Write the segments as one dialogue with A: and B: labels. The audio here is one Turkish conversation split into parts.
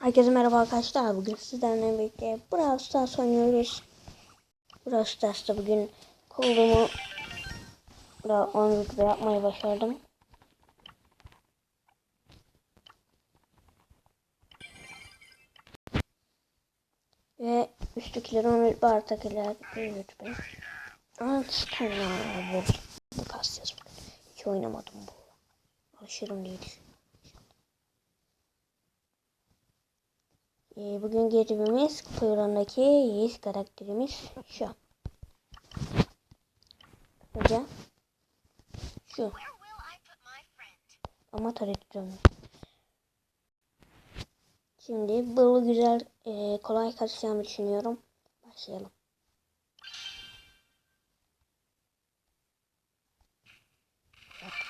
A: Herkese merhaba arkadaşlar. Bugün sizlerle birlikte Brawl Stars oynuyoruz. Brawl Stars'ta bugün kolumu da 10 rütbe yapmayı başardım. Ve üsttekiler 10 rütbe arttakiler 1 rütbe. Çıkarlar bu. Bu kasacağız bugün. Hiç oynamadım bu. Alışırım diye düşünüyorum. Ee, bugün görevimiz kuyruğundaki Yiğit karakterimiz şu. Hoca. Şu. Ama taratacağım. Şimdi böyle güzel e, kolay kaçacağımı düşünüyorum. Başlayalım.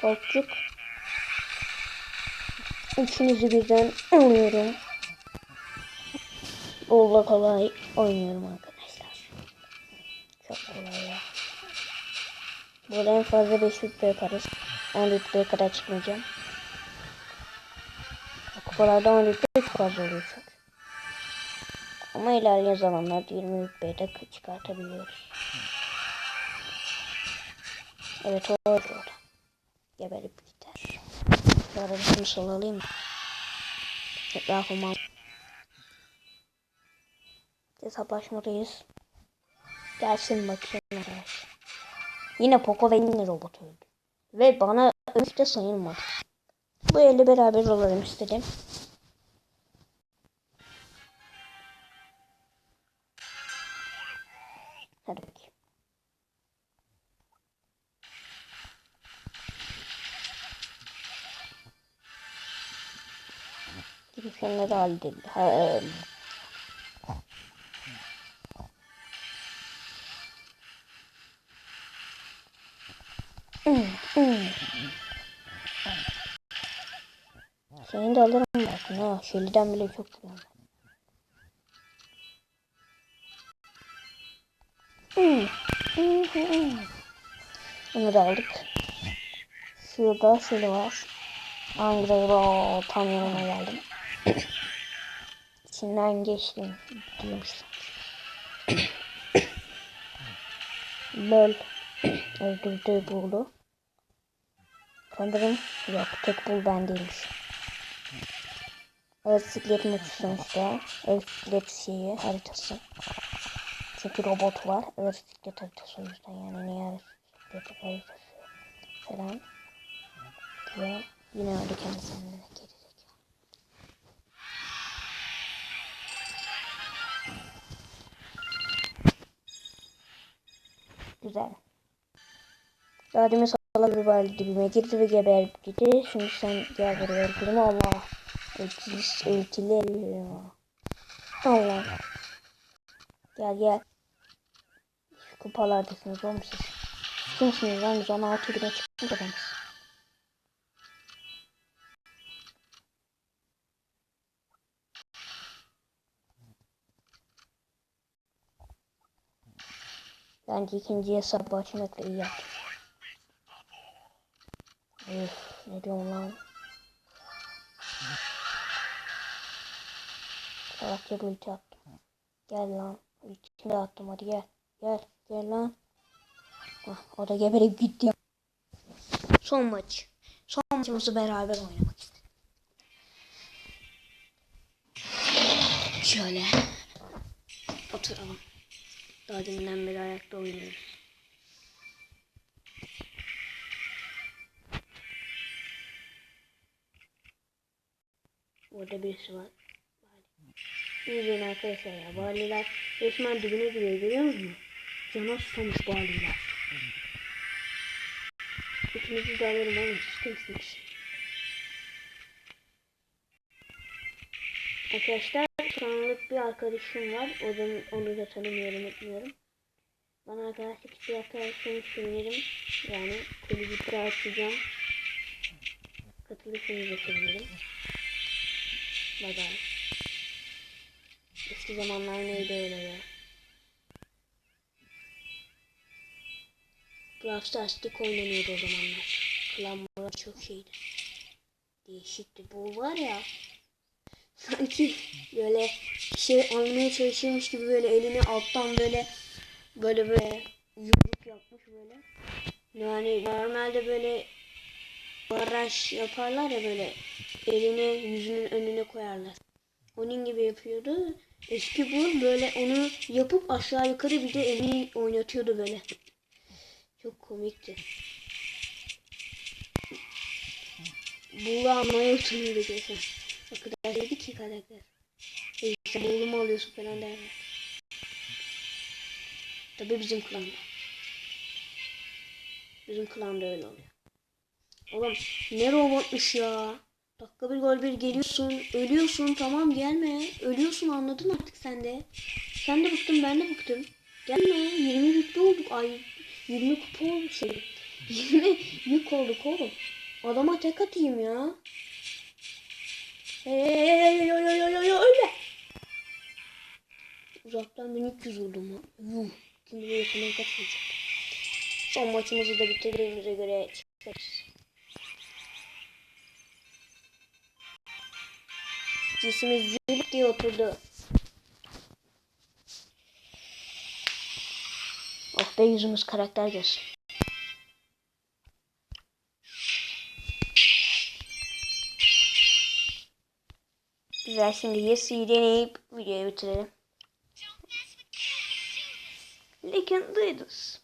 A: Kolçuk. Üçünüzü birden alıyorum. Bolla kolay oynuyorum arkadaşlar. Çok kolay ya. Burada en fazla 5 rütbe yaparız. 10 rütbeye kadar çıkmayacağım. Kupalarda 10 rütbe çok fazla oluyor çok. Ama ilerleyen zamanlarda 20 rütbeye de çıkartabiliyoruz. Evet o orada. Geberip gider. Arada şunu alayım mı? Etrafıma hesaplaşmadayız. Gelsin bakayım arkadaşlar. Yine Poco ve yine robot öldü. Ve bana ölmüş de sayılmadı. Bu elle beraber olalım istedim. Hadi bakayım. Gidip şunları halledelim. Ha, Seni de alırım bakın ha. Şöyleden bile çok güzel. Bunu da aldık. Şurada şöyle var. Angreyo tam yanına geldim. İçinden geçtim diyormuşlar. Lol. Öldürdüğü buldu. Sanırım yok tek bul ben değilmiş. Öğretsiklerin sonuçta. Öğretsiklet şeyi haritası. Çünkü robot var. Öğretsiklet haritası o yüzden yani niye öğretsiklet haritası falan. Ve yine öyle kendisinden Demin sağlam bir var dibime girdi ve geberip gitti. Şimdi sen gel buraya öldürüm Allah. Ölçülüs ölçüler ya. Allah. Gel gel. Şu kupalardasınız oğlum siz. Kimsiniz lan? Biz 16 güne çıkmış adamız. Bence ikinci hesabı açmakla iyi yaptım. Üf, ne diyorsun lan? Salakça bir ulti attım. Gel lan. Ultimi de attım hadi gel. Gel. Gel lan. Ah, o da geberip gitti. Son maç. Son maçımızı beraber oynamak istedim. Şöyle. Oturalım. Daha deminden ayakta oynuyoruz. Orada birisi var. Benim arkadaşlar ya. Baliler resmen dibine giriyor görüyor musunuz? Cana susamış baliler. İkinizi de alırım oğlum siz kimsiniz? Arkadaşlar şu anlık bir arkadaşım var. O da, onu da tanımıyorum etmiyorum. Bana arkadaşlık isteği atarsanız sevinirim. Yani kulübü açacağım. Katılırsanız da sevinirim. Bye. Eski zamanlar neydi öyle ya. Brawl Stars'lık oynanıyordu o zamanlar. Klanmalar çok şeydi. Değişikti. Bu var ya. sanki böyle şey almaya çalışıyormuş gibi böyle elini alttan böyle böyle böyle yumruk yapmış böyle. Yani normalde böyle baraj yaparlar ya böyle elini yüzünün önüne koyarlar. Onun gibi yapıyordu. Eski bu böyle onu yapıp aşağı yukarı bir de elini oynatıyordu böyle. Çok komikti. Buğla almaya utanıyordu geçen. O kadar dedi ki karakter. E işte buğulu mu alıyorsun falan derler. Tabi bizim klanda. Bizim klanda öyle oluyor. Oğlum ne robotmuş ya. Dakika bir gol bir geliyorsun. Ölüyorsun tamam gelme. Ölüyorsun anladın artık sen de. Sen de bıktın ben de bıktım. Gelme 20 rütbe olduk. Ay 20 kupa olduk şey. 20 yük olduk oğlum. Adama tek atayım ya. Hey hey hey hey hey hey hey öyle. Uzaktan 1300 vurdum ha. Yuh. Bilir yakından kaç vuracak. Son maçımızı da bitirdiğimize göre çıkarız. Cisimiz zülük diye oturdu. Oh be yüzümüz karakter görsün. Güzel şimdi Yesi'yi deneyip videoyu bitirelim. Lakin duyduz.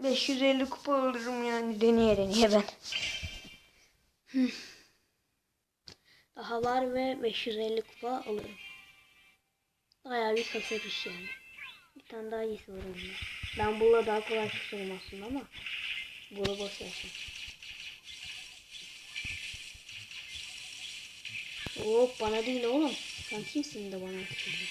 A: 550 kupa alırım yani deneye deneye ben. Daha var ve 550 kupa alırım. Bayağı bir kasarız yani. Bir tane daha iyisi var onunla. Ben bununla daha kolay kasarım aslında ama. Bunu boş versin. Hop bana değil oğlum. Sen kimsin de bana atıyorsun?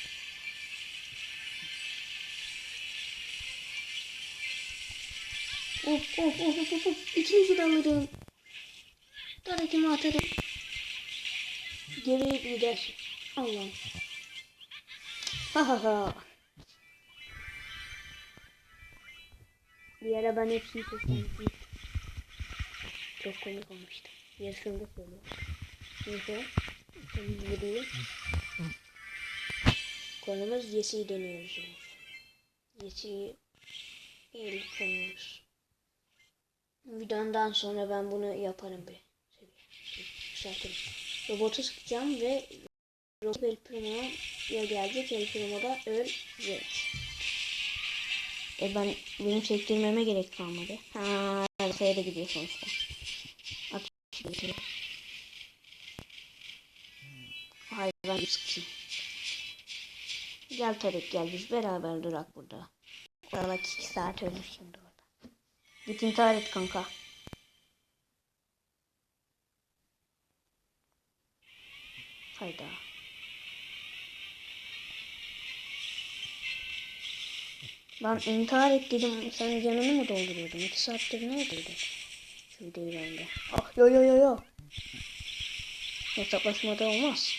A: Of of of of of of. De alırım. Tarakimi atarım. Geriye gider. Allah'ım. Ha ha ha. Bir ara ben hepsini seslendim. Çok komik olmuştu. Yarısını da söylüyorum. Neyse. Şimdi videoyu. Konumuz Yesi'yi deniyoruz. Yesi'yi iyilik deniyoruz. Videodan sonra ben bunu yaparım bir. Yükseltirim. Robotu sıkacağım ve Robot El Primo'ya gelecek. El Primo da ölecek. E ben benim çektirmeme gerek kalmadı. Ha, da gidiyor sonuçta. At şuraya. Hayvan gibi sıkayım. Gel Tarık gel biz beraber durak burada. Valla iki saat ölür şimdi orada. İntihar et kanka. Hayda. Ben intihar et dedim. Sen canını mı dolduruyordun? İki saattir ne yapıyordun? Şu videoyu bende. Ah yo yo yo yo. Hesaplaşmada olmaz.